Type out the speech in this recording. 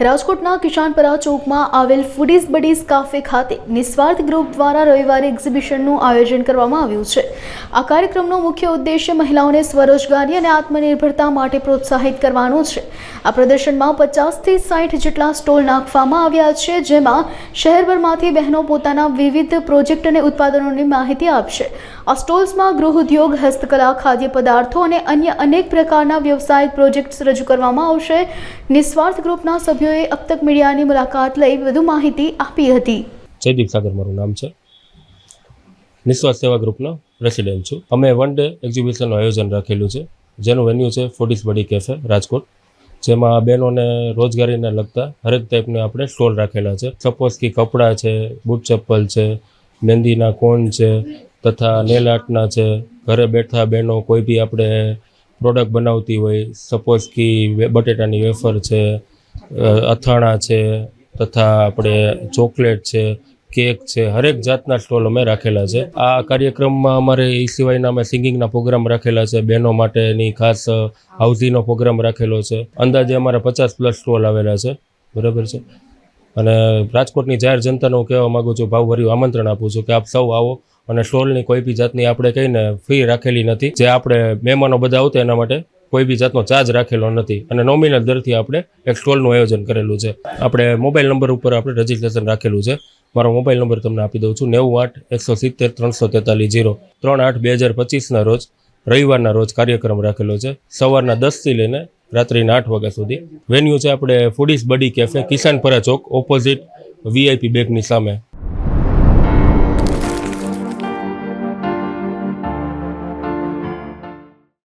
રાજકોટના કિશાનપરા ચોકમાં આવેલ ફૂડીઝ બડીઝ કાફે ખાતે નિસ્વાર્થ ગ્રુપ દ્વારા રવિવારે એક્ઝિબિશનનું આયોજન કરવામાં આવ્યું છે. આ કાર્યક્રમનો મુખ્ય ઉદ્દેશ્ય મહિલાઓને સ્વરોજગારી અને આત્મનિર્ભરતા માટે પ્રોત્સાહિત કરવાનો છે. આ પ્રદર્શનમાં પચાસથી સાઠ જેટલા સ્ટોલ નાખવામાં આવ્યા છે, જેમાં શહેરભરમાંથી બહેનો પોતાના વિવિધ પ્રોજેક્ટ અને ઉત્પાદનોની માહિતી આપશે. આ સ્ટોલ્સમાં ગૃહ ઉદ્યોગ, હસ્તકલા, ખાદ્ય પદાર્થો અને અન્ય અનેક પ્રકારના વ્યવસાયિક પ્રોજેક્ટ્સ રજૂ કરવામાં આવશે. નિસ્વાર્થ ગ્રુપના સભ્યોએ અબ તક મીડિયાની મુલાકાત લઈ વધુ માહિતી આપી હતી. જયદીપ સાગર મારું નામ છે. નિસ્વાર્થ સેવા ગ્રુપનો પ્રેસિડેન્ટ છું. અમે વન ડે એક્ઝિબિશનનું આયોજન રાખેલું છે. જેનું વેન્યુ છે ફૂડીસ બડી કેફે, રાજકોટ. જેમાં બહેનોને રોજગારીને લગતા હરેક ટાઈપના આપણે સ્ટોલ રાખેલા છે. સપોઝ કે કપડાં છે, બૂટ ચપ્પલ છે, મહેંદીના કોન છે, તથા નેલ આર્ટના છે. ઘરે બેઠા બહેનો કોઈ બી આપણે પ્રોડક્ટ બનાવતી હોય, સપોઝ કે બટેટાની વેફર છે અથાણા છે તથા આપણે ચોકલેટ છે, કેક છે, હરેક જાતના સ્ટોલ અમે રાખેલા છે. આ કાર્યક્રમમાં અમારે એ સિવાયના અમે સિંગિંગના પ્રોગ્રામ રાખેલા છે, બહેનો માટેની ખાસ હાઉસીનો પ્રોગ્રામ રાખેલો છે. અંદાજે અમારે પચાસ પ્લસ સ્ટોલ આવેલા છે, બરાબર છે? અને રાજકોટની જાહેર જનતાને હું કહેવા માગું છું, ભાવભર્યું આમંત્રણ આપું છું કે આપ સૌ આવો અને સ્ટોલની કોઈ બી જાતની આપણે કહીને ફી રાખેલી નથી. જે આપણે મહેમાનો બધા આવતા એના માટે કોઈ બી જાતનો ચાર્જ રાખેલો નથી. અને નોમિનલ દરથી આપણે એક સ્ટોલનું આયોજન કરેલું છે. આપણે મોબાઈલ નંબર ઉપર આપણે રજીસ્ટ્રેશન રાખેલું છે. મારો મોબાઈલ નંબર તમને આપી દઉં છું નેવું આઠ, એકસો સિત્તેર, ત્રણસો તેતાલીસ જીરો. ત્રણ આઠ, બે હજાર પચીસના રોજ, રવિવારના રોજ કાર્યક્રમ રાખેલો છે. સવારના દસથી લઈને રાત્રિના આઠ વાગ્યા સુધી. વેન્યુ છે આપણે foodies buddy cafe Kisanpara chowk opposite VIP બેંકની સામે.